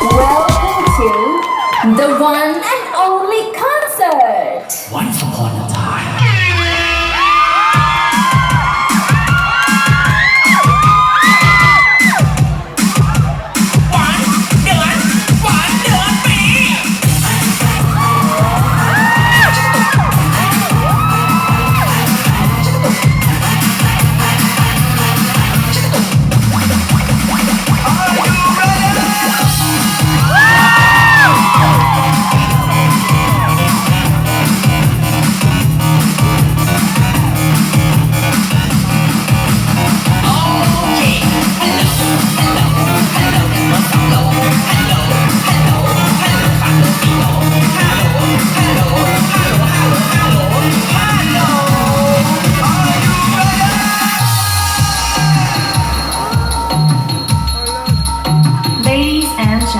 Welcome to the one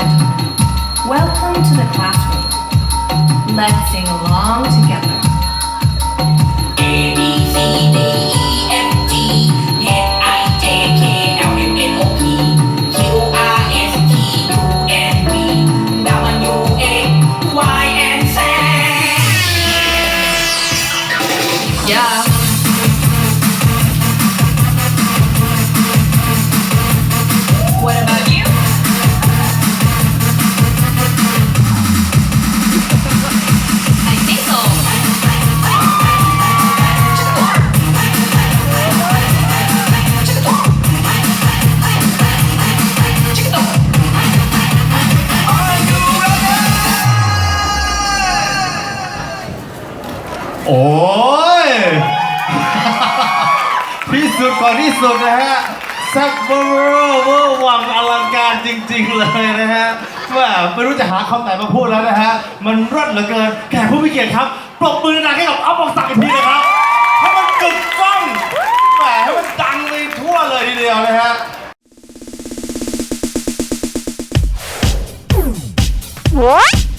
and welcome to the classroom. Let's sing along together. A B C D E F G H I J K L M N O P Q R S T U N V W X Y and Z Yeah. โอ้ย ที่สุดก่อนที่สุดนะฮะแซับเบอร์เวอร์วังอลังการจริง ๆ เลยนะฮะแม่ไม่รู้จะหาคำไหนมาพูดแล้วนะฮะ มันรดเหลือเกิน แขกผู้มีเกียรติครับ ปรบมือดังให้กับอัพบอกศักดิ์อีกทีนะครับให้มันกึกก้องแหมให้มันดังไปทั่วเลยทีเดียวนะฮะ What?